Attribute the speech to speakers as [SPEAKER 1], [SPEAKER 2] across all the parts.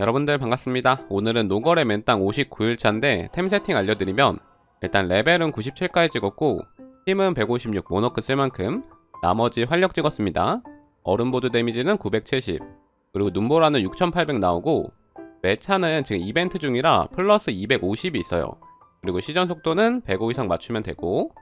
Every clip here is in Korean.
[SPEAKER 1] 여러분들 반갑습니다. 오늘은 노걸의 맨땅 59일차인데 템 세팅 알려드리면 일단 레벨은 97까지 찍었고 힘은 156 모노크 쓸 만큼 나머지 활력 찍었습니다. 얼음보드 데미지는 970 그리고 눈보라는 6800 나오고 매차는 지금 이벤트 중이라 플러스 250이 있어요. 그리고 시전 속도는 105 이상 맞추면 되고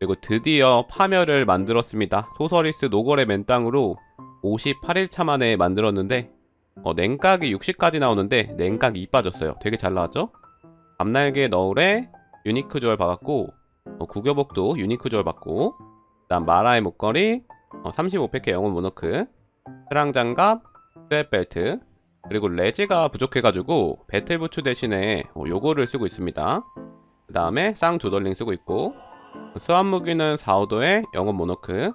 [SPEAKER 1] 그리고 드디어 파멸을 만들었습니다. 소서리스 노걸의 맨땅으로 58일차 만에 만들었는데 어, 냉각이 60까지 나오는데 냉각이 2 빠졌어요. 되게 잘 나왔죠? 밤날개 너울에 유니크 주얼 박았고 어, 구겨복도 유니크 주얼 받고 그다음 마라의 목걸이 어, 35팩의 영혼 모노크 트랑 장갑 스웨 벨트 그리고 레지가 부족해가지고 배틀부츠 대신에 어, 요거를 쓰고 있습니다. 그 다음에 쌍두덜링 쓰고 있고 수압무기는 4호도의 영혼 모노크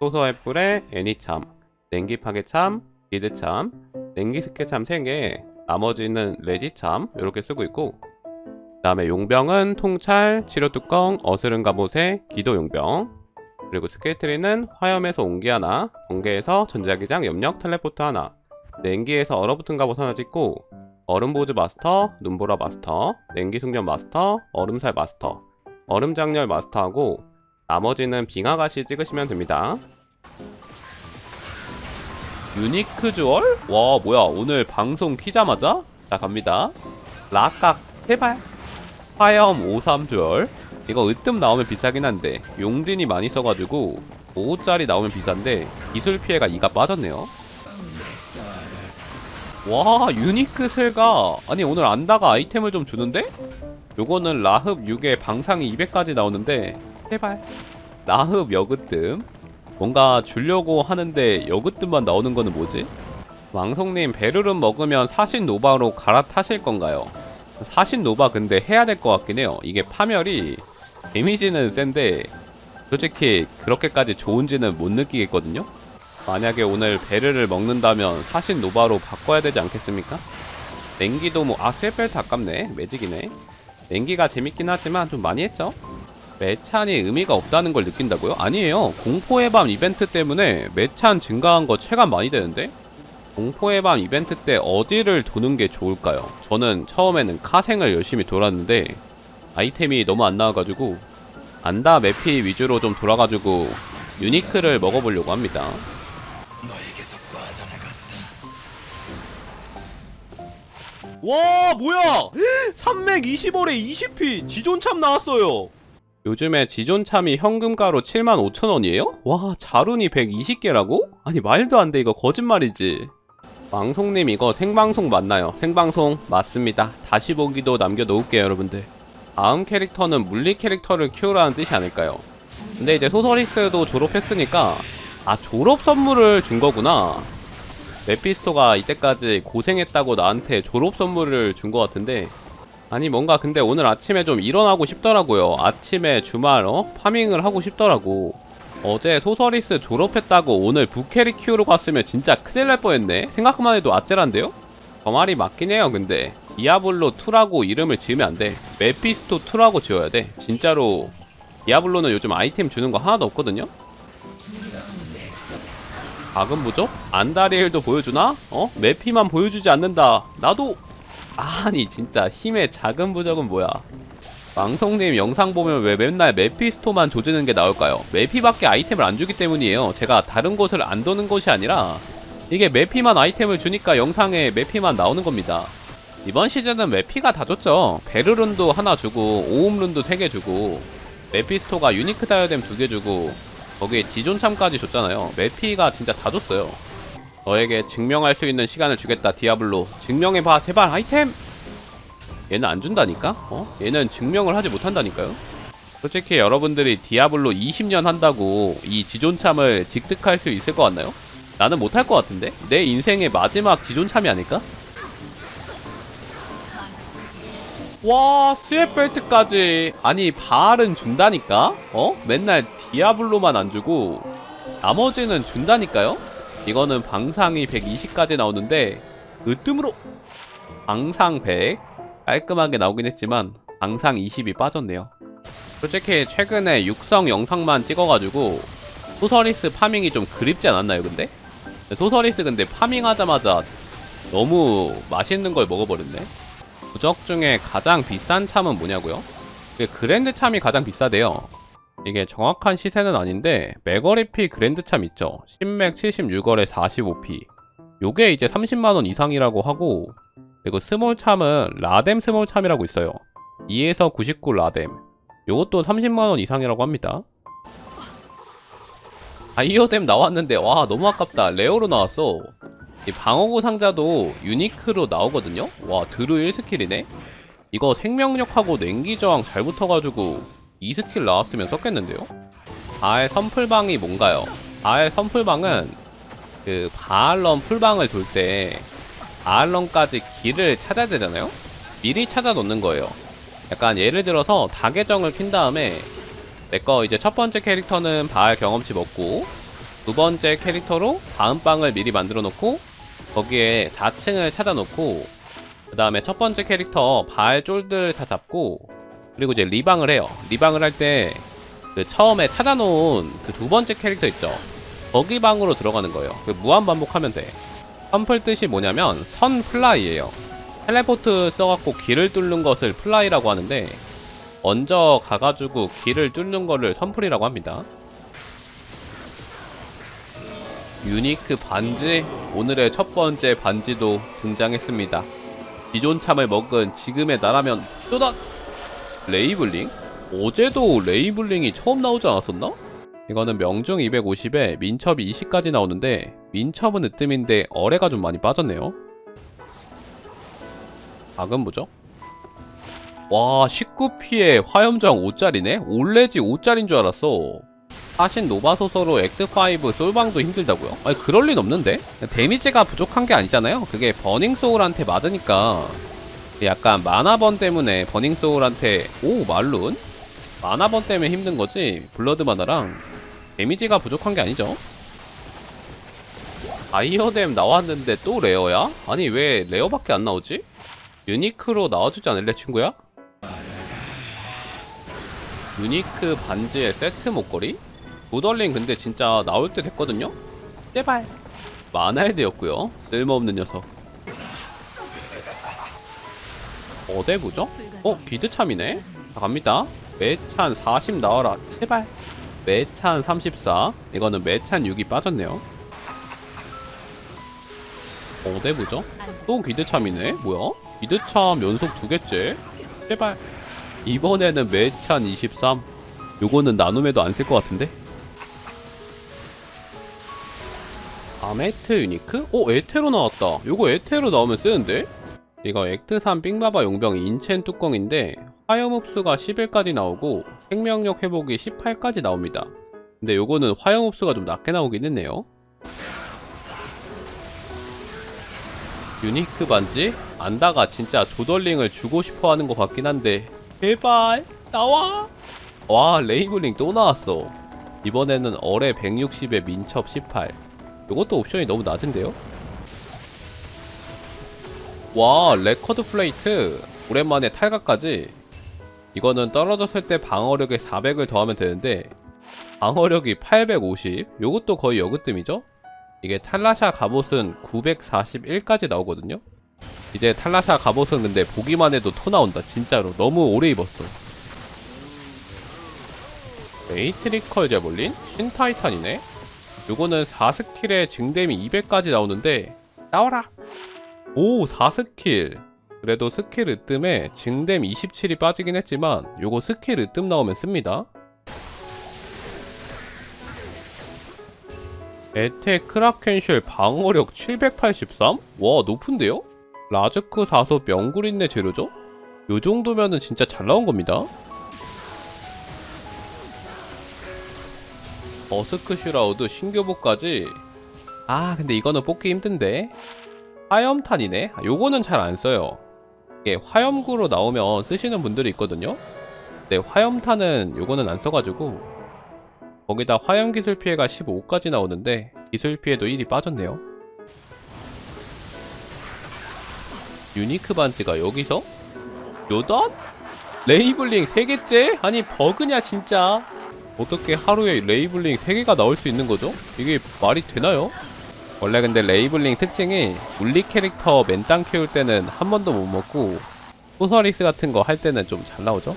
[SPEAKER 1] 소서의 뿔에 애니참 냉기 파괴참 기드참 냉기 스케참 3개, 나머지는 레지참 이렇게 쓰고 있고 그 다음에 용병은 통찰, 치료뚜껑, 어스른 갑옷의 기도 용병 그리고 스케이트리는 화염에서 온기 하나, 번개에서 전자기장 염력 텔레포트 하나 냉기에서 얼어붙은 갑옷 하나 찍고 얼음보즈 마스터, 눈보라 마스터, 냉기 숙련 마스터, 얼음살 마스터 얼음 장렬 마스터하고 나머지는 빙하가시 찍으시면 됩니다 유니크 주얼? 와 뭐야. 오늘 방송 키자마자? 자 갑니다. 락각 세발. 화염 53 주얼. 이거 으뜸 나오면 비싸긴 한데 용진이 많이 써가지고 5호짜리 나오면 비싼데 기술 피해가 2가 빠졌네요. 와 유니크 슬가. 아니 오늘 안다가 아이템을 좀 주는데? 요거는 라흡 6에 방상이 200까지 나오는데 제발. 라흡 여그뜸 뭔가 주려고 하는데 여그뜸만 나오는 거는 뭐지? 왕송님 베르름 먹으면 사신 노바로 갈아타실 건가요? 사신 노바 근데 해야 될 것 같긴 해요. 이게 파멸이 데미지는 센데 솔직히 그렇게까지 좋은지는 못 느끼겠거든요. 만약에 오늘 베르를 먹는다면 사신 노바로 바꿔야 되지 않겠습니까? 냉기도 뭐, 아, 스웨펠트 아깝네. 매직이네. 냉기가 재밌긴 하지만 좀 많이 했죠? 매찬이 의미가 없다는 걸 느낀다고요? 아니에요. 공포의 밤 이벤트 때문에 매찬 증가한 거 체감 많이 되는데? 공포의 밤 이벤트 때 어디를 도는 게 좋을까요? 저는 처음에는 카생을 열심히 돌았는데 아이템이 너무 안 나와가지고 안다 매피 위주로 좀 돌아가지고 유니크를 먹어보려고 합니다.
[SPEAKER 2] 너에게서 빠져나갔다.
[SPEAKER 1] 와 뭐야 325에 20p 지존참 나왔어요 요즘에 지존참이 현금가로 75,000원이에요? 와 자룬이 120개라고? 아니 말도 안 돼 이거 거짓말이지 방송님 이거 생방송 맞나요? 생방송 맞습니다 다시 보기도 남겨놓을게요 여러분들 다음 캐릭터는 물리 캐릭터를 키우라는 뜻이 아닐까요? 근데 이제 소서리스도 졸업했으니까 아 졸업 선물을 준 거구나 메피스토가 이때까지 고생했다고 나한테 졸업 선물을 준 것 같은데 아니 뭔가 근데 오늘 아침에 좀 일어나고 싶더라고요 아침에 주말 어? 파밍을 하고 싶더라고 어제 소서리스 졸업했다고 오늘 부캐리 키우러 갔으면 진짜 큰일 날 뻔했네 생각만 해도 아찔한데요? 저 말이 맞긴 해요 근데 디아블로2라고 이름을 지으면 안돼 메피스토2라고 지어야 돼 진짜로 디아블로는 요즘 아이템 주는 거 하나도 없거든요 작은 부족? 안다리엘도 보여주나? 어? 매피만 보여주지 않는다. 나도 아니 진짜 힘의 작은 부족은 뭐야? 왕성님 영상 보면 왜 맨날 메피스토만 조지는 게 나올까요? 메피밖에 아이템을 안 주기 때문이에요. 제가 다른 곳을 안 도는 것이 아니라 이게 메피만 아이템을 주니까 영상에 메피만 나오는 겁니다. 이번 시즌은 메피가 다 줬죠. 베르룬도 하나 주고 오음룬도 3개 주고 메피스토가 유니크 다이어뎀 2개 주고 거기에 지존참까지 줬잖아요. 메피가 진짜 다 줬어요. 너에게 증명할 수 있는 시간을 주겠다, 디아블로. 증명해봐, 제발, 아이템! 얘는 안 준다니까? 어? 얘는 증명을 하지 못한다니까요? 솔직히 여러분들이 디아블로 20년 한다고 이 지존참을 직득할 수 있을 것 같나요? 나는 못할 것 같은데? 내 인생의 마지막 지존참이 아닐까? 와 스웨벨트까지 아니 바알은 준다니까? 어? 맨날 디아블로만 안 주고 나머지는 준다니까요? 이거는 방상이 120까지 나오는데 으뜸으로 방상 100 깔끔하게 나오긴 했지만 방상 20이 빠졌네요 솔직히 최근에 육성 영상만 찍어가지고 소서리스 파밍이 좀 그립지 않았나요 근데? 소서리스 근데 파밍하자마자 너무 맛있는 걸 먹어버렸네. 부적 중에 가장 비싼 참은 뭐냐고요? 그랜드 참이 가장 비싸대요. 이게 정확한 시세는 아닌데 맥어리피 그랜드 참 있죠. 신맥 76월에 45p. 요게 이제 30만원 이상이라고 하고 그리고 스몰 참은 라뎀 스몰 참이라고 있어요. 2에서 99 라뎀. 요것도 30만원 이상이라고 합니다. 아이오뎀 나왔는데 와 너무 아깝다. 레어로 나왔어. 이 방어구 상자도 유니크로 나오거든요? 와 드루 1스킬이네? 이거 생명력하고 냉기 저항 잘 붙어가지고 2스킬 나왔으면 썼겠는데요? 바알 선풀방이 뭔가요? 바알 선풀방은 그 바알런 풀방을 돌 때 바알런까지 길을 찾아야 되잖아요? 미리 찾아 놓는 거예요. 약간 예를 들어서 다계정을 킨 다음에 내 거 이제 첫 번째 캐릭터는 바알 경험치 먹고 두 번째 캐릭터로 다음 방을 미리 만들어 놓고 거기에 4층을 찾아 놓고 그 다음에 첫 번째 캐릭터 바알 쫄들 다 잡고 그리고 이제 리방을 해요. 리방을 할 때 그 처음에 찾아놓은 그 두 번째 캐릭터 있죠. 거기 방으로 들어가는 거예요. 그 무한 반복하면 돼. 선플 뜻이 뭐냐면 선 플라이예요. 텔레포트 써갖고 길을 뚫는 것을 플라이라고 하는데 먼저 가가지고 길을 뚫는 거를 선플이라고 합니다. 유니크 반지 오늘의 첫 번째 반지도 등장했습니다. 기존 참을 먹은 지금의 나라면 쪼다 레이블링? 어제도 레이블링이 처음 나오지 않았었나? 이거는 명중 250에 민첩이 20까지 나오는데 민첩은 으뜸인데 어뢰가 좀 많이 빠졌네요. 작은 부죠? 와 19피에 화염정 5짜리네? 올레지 5짜리인 줄 알았어. 사신 노바소서로 액트5 솔방도 힘들다고요? 아니 그럴 린 없는데? 데미지가 부족한 게 아니잖아요? 그게 버닝소울한테 맞으니까 약간 마나번 때문에 버닝소울한테 오 말룬? 마나번 때문에 힘든 거지 블러드 마나랑 데미지가 부족한 게 아니죠 아이어뎀 나왔는데 또 레어야? 아니 왜 레어밖에 안 나오지? 유니크로 나와주지 않을래 친구야? 유니크 반지에 세트 목걸이? 도덜링 근데 진짜 나올 때 됐거든요? 제발 마날드였고요 쓸모없는 녀석 어대부죠? 어? 비드참이네? 자, 갑니다 매찬 40 나와라 제발 매찬 34 이거는 매찬 6이 빠졌네요 어대부죠? 또 기드참이네? 뭐야? 기드참 연속 두 개째? 제발 이번에는 매찬 23 요거는 나눔에도 안 쓸 것 같은데? 아메트 유니크? 어 에테로 나왔다 요거 에테로 나오면 쓰는데? 이거 액트3 삥바바 용병 인첸 뚜껑인데 화염 흡수가 11까지 나오고 생명력 회복이 18까지 나옵니다. 근데 요거는 화염 흡수가 좀 낮게 나오긴 했네요. 유니크 반지? 안다가 진짜 조덜링을 주고 싶어 하는 것 같긴 한데. 제발 나와! 와 레이블링 또 나왔어. 이번에는 어뢰 160에 민첩 18 요것도 옵션이 너무 낮은데요? 와 레커드 플레이트 오랜만에 탈각까지 이거는 떨어졌을 때 방어력에 400을 더하면 되는데 방어력이 850 요것도 거의 여그뜸이죠? 이게 탈라샤 갑옷은 941까지 나오거든요? 이제 탈라샤 갑옷은 근데 보기만 해도 토 나온다 진짜로 너무 오래 입었어 메이트리컬 제볼린? 신타이탄이네? 요거는 4스킬에 증댐이 200까지 나오는데 나와라! 오 4스킬 그래도 스킬 으뜸에 증댐 27이 빠지긴 했지만 요거 스킬 으뜸 나오면 씁니다 에테 크라켄쉘 방어력 783? 와 높은데요? 라즈크 다소 명구린내 재료죠? 요 정도면은 진짜 잘 나온 겁니다 버스크 슈라우드 신교복까지 아 근데 이거는 뽑기 힘든데 화염탄이네 아, 요거는 잘 안 써요 이게 화염구로 나오면 쓰시는 분들이 있거든요 근데 화염탄은 요거는 안 써가지고 거기다 화염 기술 피해가 15까지 나오는데 기술 피해도 1이 빠졌네요 유니크 반지가 여기서? 요덧? 레이블링 3개째? 아니 버그냐 진짜 어떻게 하루에 레이블링 3개가 나올 수 있는 거죠? 이게 말이 되나요? 원래 근데 레이블링 특징이 물리 캐릭터 맨땅 키울 때는 한 번도 못 먹고 소서리스 같은 거 할 때는 좀 잘 나오죠?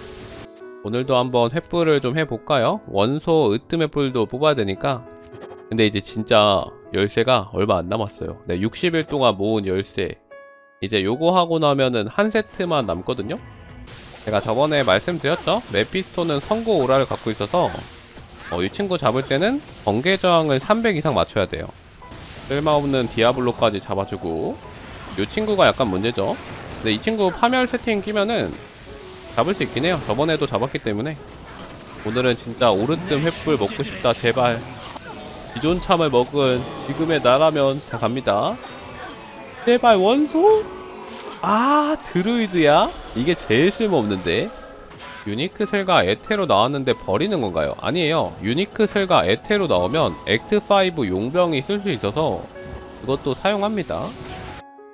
[SPEAKER 1] 오늘도 한번 횃불을 좀 해볼까요? 원소 으뜸의 뿔도 뽑아야 되니까 근데 이제 진짜 열쇠가 얼마 안 남았어요 네 60일 동안 모은 열쇠 이제 요거 하고 나면은 한 세트만 남거든요? 제가 저번에 말씀드렸죠? 메피스토는 선고 오라를 갖고 있어서 어, 이 친구 잡을 때는 번개 저항을 300 이상 맞춰야 돼요 쓸모없는 디아블로까지 잡아주고 이 친구가 약간 문제죠? 근데 이 친구 파멸 세팅 끼면은 잡을 수 있긴 해요. 저번에도 잡았기 때문에. 오늘은 진짜 오르뜸 횃불 먹고 싶다 제발. 기존 참을 먹은 지금의 나라면 자 갑니다. 제발 원소? 아 드루이드야? 이게 제일 쓸모없는데 유니크 슬가 에테로 나왔는데 버리는 건가요? 아니에요. 유니크 슬가 에테로 나오면 액트5 용병이 쓸 수 있어서 그것도 사용합니다.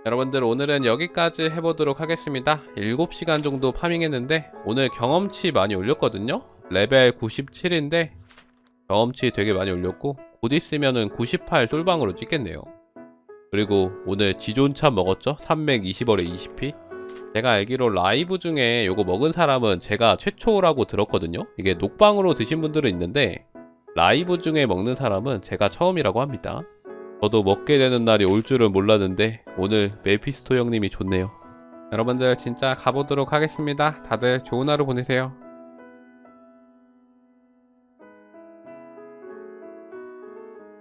[SPEAKER 1] 여러분들 오늘은 여기까지 해보도록 하겠습니다. 7시간 정도 파밍했는데 오늘 경험치 많이 올렸거든요? 레벨 97인데 경험치 되게 많이 올렸고 곧 있으면은 98 솔방으로 찍겠네요. 그리고 오늘 지존차 먹었죠? 320원에 20p? 제가 알기로 라이브 중에 요거 먹은 사람은 제가 최초라고 들었거든요. 이게 녹방으로 드신 분들은 있는데 라이브 중에 먹는 사람은 제가 처음이라고 합니다. 저도 먹게 되는 날이 올 줄은 몰랐는데 오늘 메피스토 형님이 좋네요. 여러분들 진짜 가보도록 하겠습니다. 다들 좋은 하루 보내세요.